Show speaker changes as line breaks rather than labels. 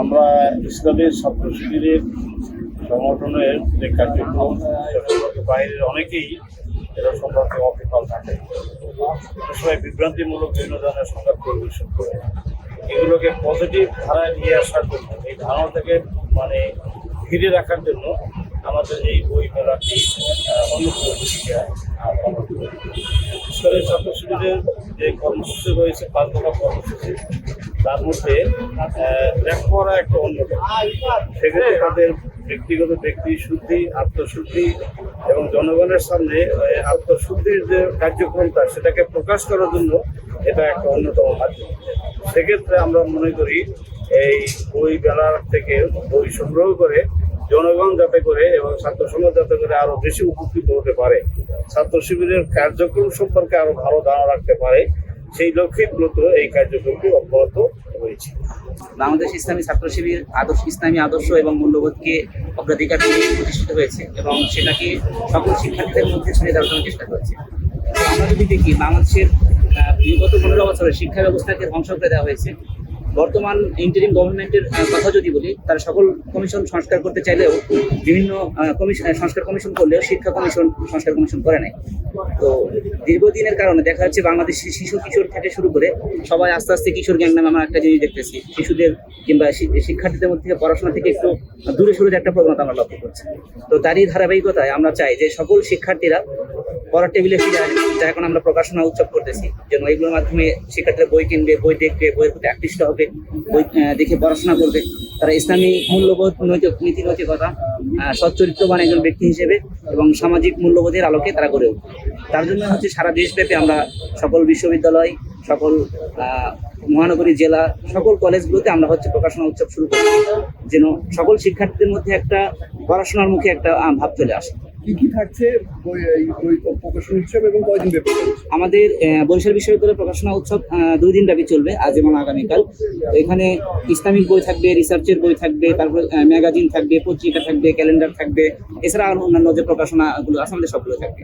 আমরা ইসলামী ছাত্র শিবিরের সংগঠনের যে কার্যক্রম বাইরের অনেকেই এটা সম্পর্কে অবিকল থাকে। সময় বিভ্রান্তিমূলক বিভিন্ন ধরনের সংবাদ পরিবেশন করে। এগুলোকে পজিটিভ ধারায় নিয়ে আসার জন্য, এই ধারণা থেকে মানে ঘিরে রাখার জন্য আমাদের এই বই মেলাটি অন্যতম ছাত্র শিবিরের যে কর্মসূচি রয়েছে, পাঁচ দফা কর্মসূচি তার মধ্যে লেখাপড়া একটা অন্যতম। সেক্ষেত্রে তাদের ব্যক্তিগত ব্যক্তি শুদ্ধি, আত্মশুদ্ধি এবং জনগণের সামনে আত্মশুদ্ধির যে কার্যক্রমটা, সেটাকে প্রকাশ করার জন্য এটা একটা অন্যতম মাধ্যম। সেক্ষেত্রে আমরা মনে করি, এই বই মেলার থেকে বই সংগ্রহ করে জনগণ যাতে করে এবং ছাত্র সমাজ যাতে করে আরও বেশি উপকৃত হতে পারে। ছাত্র শিবিরের কার্যক্রম সম্পর্কে আরও ভালো ধারণা রাখতে পারে। সেই লক্ষ্যে মূলত এই কার্যক্রমটি অব্যাহত রয়েছে।
বাংলাদেশ ইসলামী ছাত্র শিবির আদর্শ ইসলামী আদর্শ এবং মূল্যবোধকে অগ্রাধিকার প্রতিষ্ঠিত হয়েছে এবং সেটাকে সকল শিক্ষার্থীদের মধ্যে ছড়িয়ে দেওয়ার জন্য চেষ্টা করেছে। আমরা যদি দেখি, বাংলাদেশের বিগত পনেরো বছরের শিক্ষা ব্যবস্থাকে ধ্বংস করে দেওয়া হয়েছে। বর্তমান ইন্টারিম গভর্নমেন্টের কথা যদি বলি, তারা সকল কমিশন সংস্কার করতে চাইলেও বিভিন্ন সংস্কার কমিশন করলেও শিক্ষা কমিশন সংস্কার কমিশন করে নাই। তো দীর্ঘদিনের কারণে দেখা যাচ্ছে বাংলাদেশের শিশু কিশোর থেকে শুরু করে সবাই আস্তে আস্তে কিশোর গ্যাং নামে আমরা একটা জিনিস দেখতেছি। শিশুদের কিংবা শিক্ষার্থীদের মধ্যে থেকে পড়াশোনা থেকে একটু দূরে সরে একটা প্রবণতা আমরা লক্ষ্য করছি। তো তারই ধারাবাহিকতায় আমরা চাই যে সকল শিক্ষার্থীরা পড়ার টেবিলে ফিরে আসবে যা এখন আমরা প্রকাশনা উৎসব করতেছি, যেন এগুলোর মাধ্যমে শিক্ষার্থীরা বই কিনবে, বই দেখবে, বইয়ের প্রতি আকৃষ্ট হবে, বই দেখে পড়াশোনা করবে। তারা ইসলামী মূল্যবোধ, নৈতিক নীতি নৈতিকতা সচ্চরিত্রবান একজন ব্যক্তি হিসেবে এবং সামাজিক মূল্যবোধের আলোকে তারা গড়ে উঠবে। তার জন্য হচ্ছে সারা দেশব্যাপী আমরা সকল বিশ্ববিদ্যালয়, সকল মহানগরী জেলা, সকল কলেজগুলোতে আমরা হচ্ছে প্রকাশনা উৎসব শুরু করছি, যেন সকল শিক্ষার্থীদের মধ্যে একটা পড়াশোনার মুখে একটা ভাব চলে আসে।
কি কি থাকছে প্রকাশন উৎসব এবং কয়দিন ব্যাপী
আমাদের বরিশাল বিশ্ববিদ্যালয় প্রকাশনা উৎসব দুই দিন ব্যাপী চলবে আজ এবং আগামীকাল। এখানে ইসলামিক বই থাকবে, রিসার্চের বই থাকবে, তারপর ম্যাগাজিন থাকবে, পত্রিকা থাকবে, ক্যালেন্ডার থাকবে, এছাড়া আরও অন্যান্য যে প্রকাশনাগুলো আছে, আমাদের সবগুলো থাকবে।